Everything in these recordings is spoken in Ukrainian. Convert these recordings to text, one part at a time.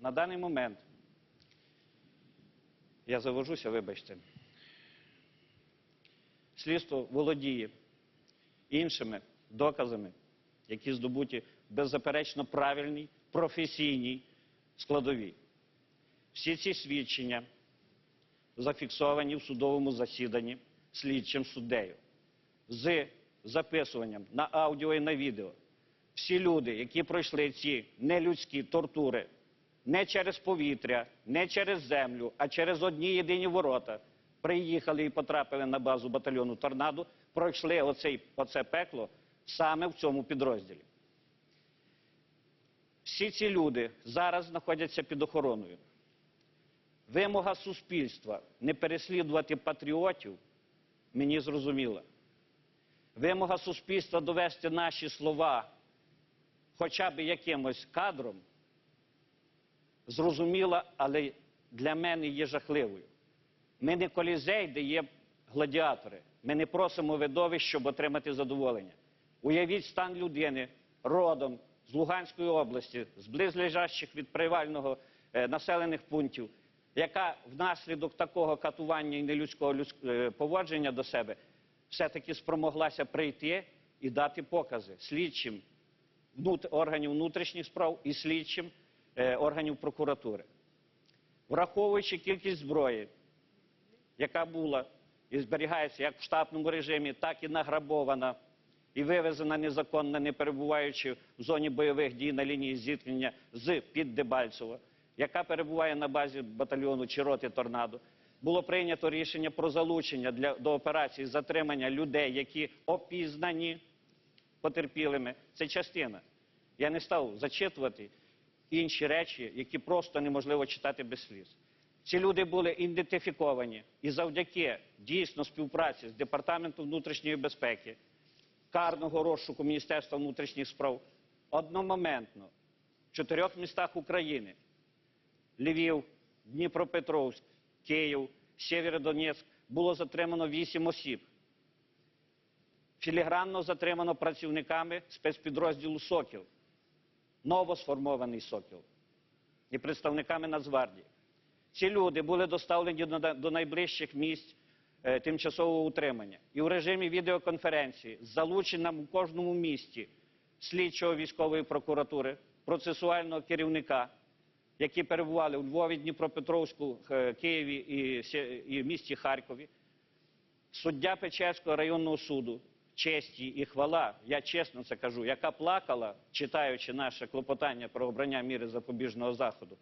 на даний момент я завожуся, вибачте. Слідство володіє іншими доказами, які здобуті беззаперечно правильній, професійній складовій. Всі ці свідчення зафіксовані в судовому засіданні слідчим суддею з записуванням на аудіо і на відео. Всі люди, які пройшли ці нелюдські тортури не через повітря, не через землю, а через одні єдині ворота, приїхали і потрапили на базу батальйону Торнадо, пройшли оцей, оце пекло саме в цьому підрозділі. Всі ці люди зараз знаходяться під охороною. Вимога суспільства не переслідувати патріотів мені зрозуміла. Вимога суспільства довести наші слова хоча б якимось кадром зрозуміла, але для мене є жахливою. Ми не колізей, де є гладіатори. Ми не просимо видовищ, щоб отримати задоволення. Уявіть стан людини родом з Луганської області, з близлежащих від привального е, населених пунктів, яка внаслідок такого катування і нелюдського людсь- е, поводження до себе все-таки спромоглася прийти і дати покази слідчим органів внутрішніх справ і слідчим органів прокуратури. Враховуючи кількість зброї, яка була і зберігається як в штатному режимі, так і награбована і вивезена незаконно, не перебуваючи в зоні бойових дій на лінії зіткнення з під Дебальцево, яка перебуває на базі батальйону чи роти Торнадо, було прийнято рішення про залучення для, до операції затримання людей, які опізнані потерпілими. Це частина. Я не став зачитувати інші речі, які просто неможливо читати без сліз. Ці люди були ідентифіковані і завдяки дійсно співпраці з Департаментом внутрішньої безпеки, карного розшуку Міністерства внутрішніх справ одномоментно в чотирьох містах України Львів, Дніпропетровськ, Київ, Сєвєродонецьк було затримано вісім осіб. Філігранно затримано працівниками спецпідрозділу Сокіл, новосформований Сокіл і представниками Нацгвардії. Ці люди були доставлені до, найближчих місць е, тимчасового утримання. І в режимі відеоконференції з залученням у кожному місті слідчого військової прокуратури, процесуального керівника, які перебували у Львові, Дніпропетровську, е, Києві і місті Харкові, суддя Печерського районного суду, честі і хвала, я чесно це кажу, яка плакала, читаючи наше клопотання про обрання міри запобіжного заходу,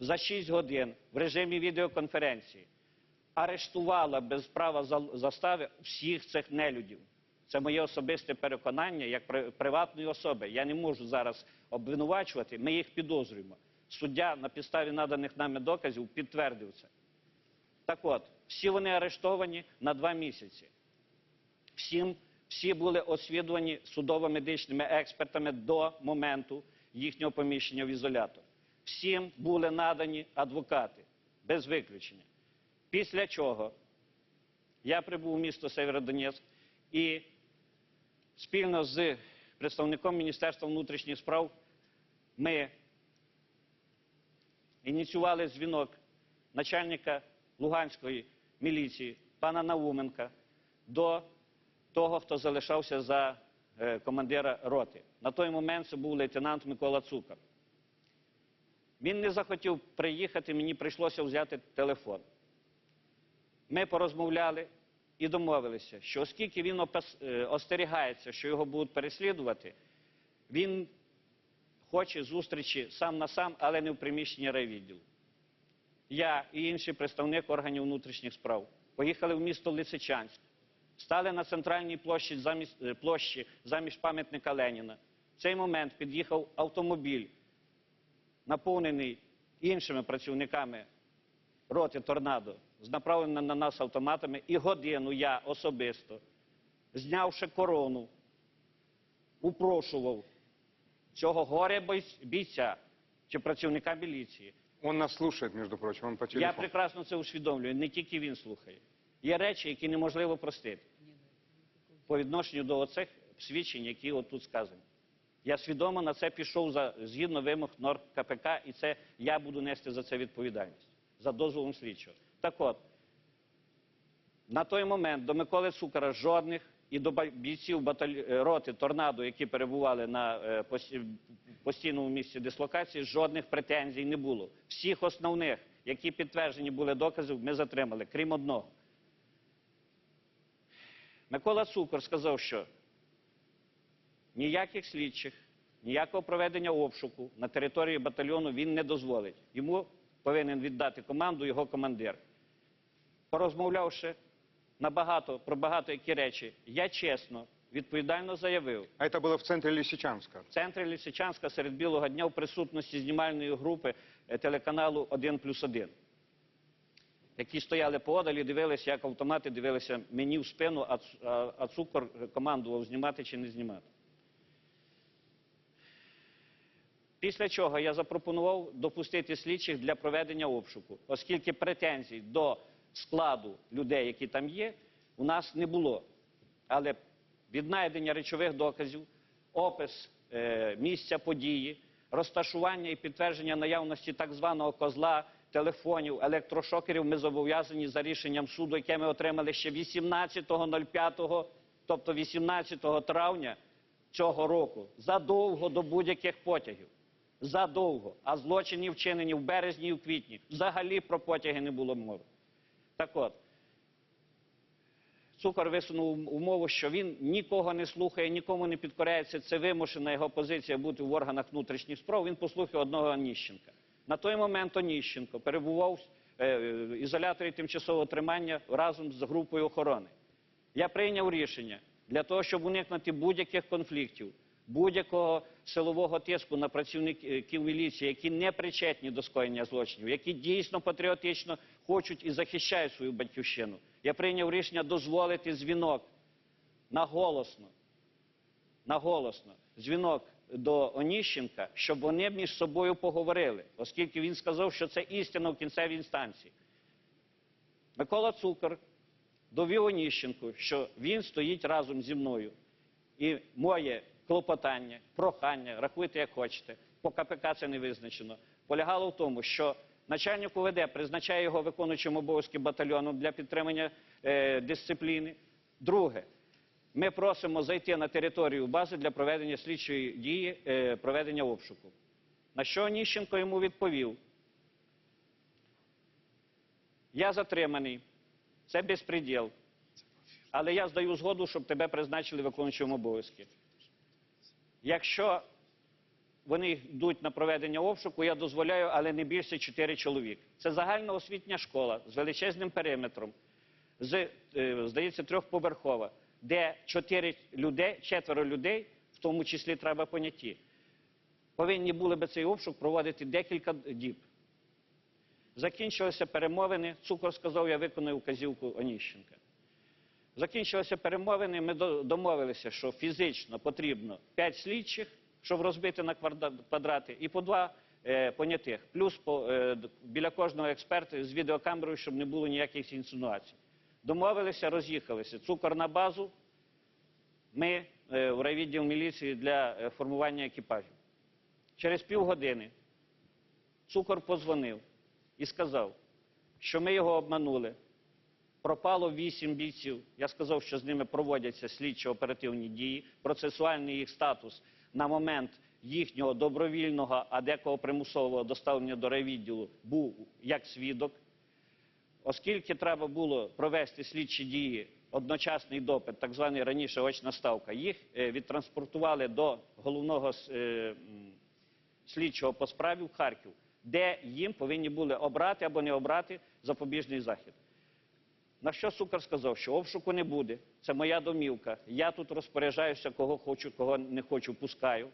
за 6 годин в режимі відеоконференції арештувала без права застави всіх цих нелюдів. Це моє особисте переконання як приватної особи. Я не можу зараз обвинувачувати, ми їх підозрюємо. Суддя на підставі наданих нами доказів підтвердив це. Так от, всі вони арештовані на два місяці. Всім, всі були освідувані судово-медичними експертами до моменту їхнього поміщення в ізолятор. Всім були надані адвокати, без виключення. Після чого я прибув у місто Северодонецьк і спільно з представником Міністерства внутрішніх справ ми ініціювали дзвінок начальника Луганської міліції пана Науменка до того, хто залишався за е, командира роти. На той момент це був лейтенант Микола Цукар. Він не захотів приїхати, мені прийшлося взяти телефон. Ми порозмовляли і домовилися, що оскільки він е, остерігається, що його будуть переслідувати, він хоче зустрічі сам на сам, але не в приміщенні райвідділу. Я і інший представник органів внутрішніх справ поїхали в місто Лисичанськ, стали на центральній площі замість, е, площі замість пам'ятника Леніна. В цей момент під'їхав автомобіль, наповнений іншими працівниками роти Торнадо, з направленими на нас автоматами, і годину я особисто, знявши корону, упрошував цього горя бійця чи працівника міліції. Он нас слушает, между прочим, он по Я прекрасно це усвідомлюю, не тільки він слухає. Є речі, які неможливо простити по відношенню до оцих свідчень, які отут сказані. Я свідомо на це пішов за, згідно вимог норм КПК, і це я буду нести за це відповідальність за дозволом слідчого. Так от, на той момент до Миколи Цукера жодних і до бійців баталь... е, роти торнадо, які перебували на е, постійному місці дислокації, жодних претензій не було. Всіх основних, які підтверджені були доказів, ми затримали, крім одного. Микола Цукор сказав, що ніяких слідчих, ніякого проведення обшуку на території батальйону він не дозволить. Йому повинен віддати команду його командир. Порозмовлявши на багато, про багато які речі, я чесно, відповідально заявив, А это было в центре Лисичанска. в центрі Лисичанська серед білого дня в присутності знімальної групи е, телеканалу 1 плюс 1, які стояли поодалі, дивилися, як автомати дивилися мені в спину, а, цукор командував знімати чи не знімати. Після чого я запропонував допустити слідчих для проведення обшуку, оскільки претензій до складу людей, які там є, у нас не було. Але віднайдення речових доказів, опис е, місця події, розташування і підтвердження наявності так званого козла, телефонів, електрошокерів ми зобов'язані за рішенням суду, яке ми отримали ще 18.05, тобто 18 травня цього року, задовго до будь-яких потягів. Задовго. А злочинів вчинені в березні і в квітні. Взагалі про потяги не було мови. Так от, Цукор висунув умову, що він нікого не слухає, нікому не підкоряється. Це вимушена його позиція бути в органах внутрішніх справ. Він послухав одного Оніщенка. На той момент Оніщенко перебував е, в ізоляторі тимчасового тримання разом з групою охорони. Я прийняв рішення для того, щоб уникнути будь-яких конфліктів, будь-якого силового тиску на працівників міліції, які не причетні до скоєння злочинів, які дійсно патріотично хочуть і захищають свою батьківщину. Я прийняв рішення дозволити дзвінок наголосно, наголосно, дзвінок до Оніщенка, щоб вони між собою поговорили, оскільки він сказав, що це істина в кінцевій інстанції. Микола Цукор довів Оніщенку, що він стоїть разом зі мною. І моє клопотання, прохання, рахуйте як хочете, по КПК це не визначено, полягало в тому, що начальник УВД призначає його виконуючим обов'язки батальйоном для підтримання е, дисципліни. Друге, ми просимо зайти на територію бази для проведення слідчої дії, е, проведення обшуку. На що Оніщенко йому відповів: я затриманий, це безпреділ. Але я здаю згоду, щоб тебе призначили виконуючим обов'язки. Якщо вони йдуть на проведення обшуку, я дозволяю, але не більше 4 чоловік. Це загальноосвітня школа з величезним периметром, з, е, здається, трьохповерхова, де 4 людей, четверо людей, в тому числі треба поняті, повинні були би цей обшук проводити декілька діб. Закінчилися перемовини. Цукор сказав, я виконую указівку Оніщенка. Закінчилися перемовини. Ми домовилися, що фізично потрібно 5 слідчих, щоб розбити на квадрати, і по два е, понятих. Плюс по, е, біля кожного експерта з відеокамерою, щоб не було ніяких інсинуацій. Домовилися, роз'їхалися. Цукор на базу. Ми е, в райвідділ міліції для е, формування екіпажів. Через півгодини Цукор позвонив і сказав, що ми його обманули. Пропало вісім бійців. Я сказав, що з ними проводяться слідчо-оперативні дії. Процесуальний їх статус на момент їхнього добровільного, а декого примусового доставлення до райвідділу був як свідок. Оскільки треба було провести слідчі дії, одночасний допит, так званий раніше очна ставка, їх е, відтранспортували до головного е, слідчого по справі в Харків, де їм повинні були обрати або не обрати запобіжний захід. На що Сукар сказав, що обшуку не буде, це моя домівка. Я тут розпоряджаюся, кого хочу, кого не хочу, пускаю.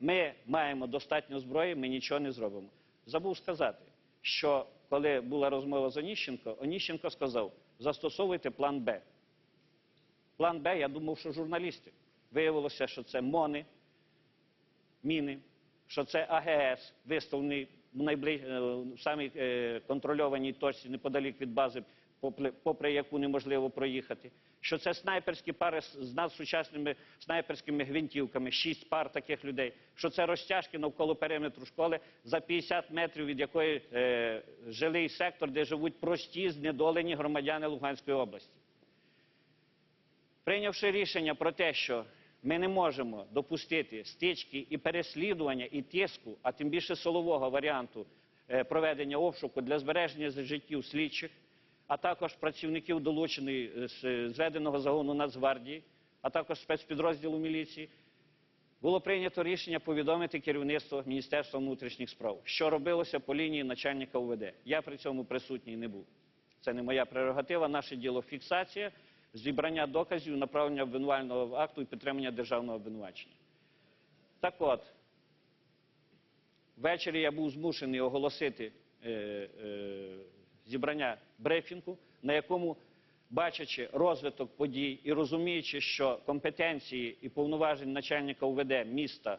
Ми маємо достатньо зброї, ми нічого не зробимо. Забув сказати, що коли була розмова з Оніщенко, Оніщенко сказав, застосовуйте план Б. План Б, я думав, що журналісти. Виявилося, що це МОНи, міни, що це АГС, виставлений в, найбли... е, в самій е, контрольованій точці неподалік від бази попри, яку неможливо проїхати. Що це снайперські пари з надсучасними снайперськими гвинтівками, шість пар таких людей. Що це розтяжки навколо периметру школи за 50 метрів від якої е, жилий сектор, де живуть прості, знедолені громадяни Луганської області. Прийнявши рішення про те, що ми не можемо допустити стички і переслідування, і тиску, а тим більше силового варіанту е, проведення обшуку для збереження життів слідчих, а також працівників долученої е, з зведеного загону Нацгвардії, а також спецпідрозділу міліції, було прийнято рішення повідомити керівництво Міністерства внутрішніх справ, що робилося по лінії начальника УВД. Я при цьому присутній не був. Це не моя прерогатива, наше діло фіксація, зібрання доказів, направлення обвинувального акту і підтримання державного обвинувачення. Так от, ввечері я був змушений оголосити е, е, зібрання брифінгу, на якому, бачачи розвиток подій і розуміючи, що компетенції і повноважень начальника УВД міста,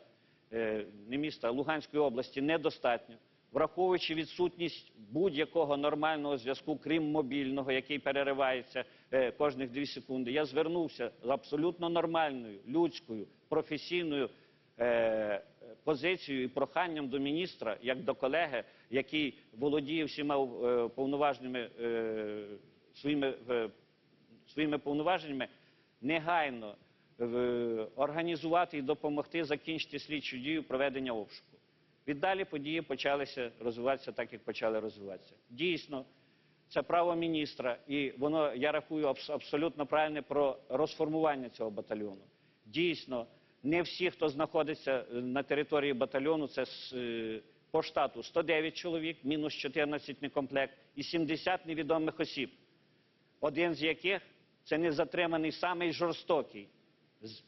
е, не міста, Луганської області недостатньо, враховуючи відсутність будь-якого нормального зв'язку, крім мобільного, який переривається е, кожних дві секунди, я звернувся з абсолютно нормальною, людською, професійною е, позицією і проханням до міністра, як до колеги, який володіє всіма е, е, своїми, своїми повноваженнями, негайно організувати і допомогти закінчити слідчу дію проведення обшуку. Віддалі події почалися розвиватися так, як почали розвиватися. Дійсно, це право міністра, і воно, я рахую, абс- абсолютно правильне про розформування цього батальйону. Дійсно, не всі, хто знаходиться е, на території батальйону, це е, по штату 109 чоловік, мінус 14 некомплект і 70 невідомих осіб, один з яких це не затриманий самий жорстокий з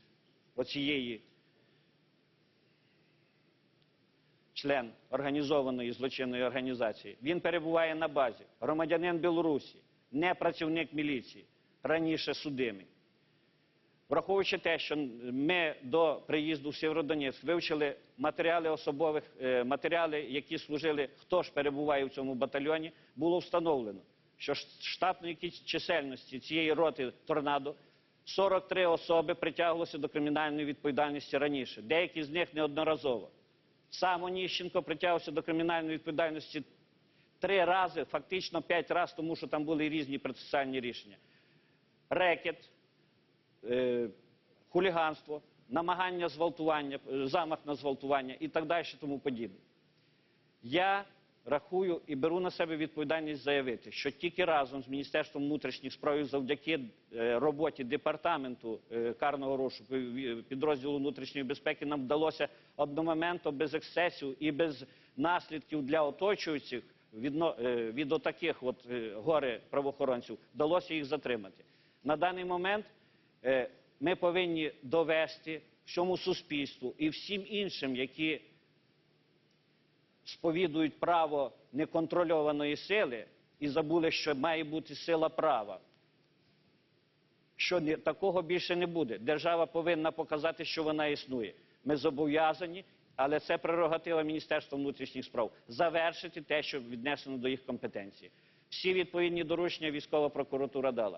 оцієї член організованої злочинної організації. Він перебуває на базі. Громадянин Білорусі, не працівник міліції, раніше судимий. Враховуючи те, що ми до приїзду в Сєвєродонецьк вивчили матеріали особових, е, матеріали, які служили, хто ж перебуває в цьому батальйоні, було встановлено, що штатної чисельності цієї роти торнадо 43 особи притягувалися до кримінальної відповідальності раніше, деякі з них неодноразово. Сам Оніщенко притягувався до кримінальної відповідальності три рази, фактично п'ять разів, тому що там були різні процесуальні рішення. Рекет, е, хуліганство, намагання зґвалтування, е, замах на зґвалтування і так далі, тому подібне. Я рахую і беру на себе відповідальність заявити, що тільки разом з Міністерством внутрішніх справ завдяки е, роботі департаменту е, карного розшуку е, підрозділу внутрішньої безпеки нам вдалося одномоментно без ексцесів і без наслідків для оточуючих від отаких от горе правоохоронців вдалося їх затримати. На даний момент ми повинні довести всьому суспільству і всім іншим, які сповідують право неконтрольованої сили і забули, що має бути сила права. Що такого більше не буде. Держава повинна показати, що вона існує. Ми зобов'язані, але це прерогатива Міністерства внутрішніх справ завершити те, що віднесено до їх компетенції. Всі відповідні доручення військова прокуратура дала.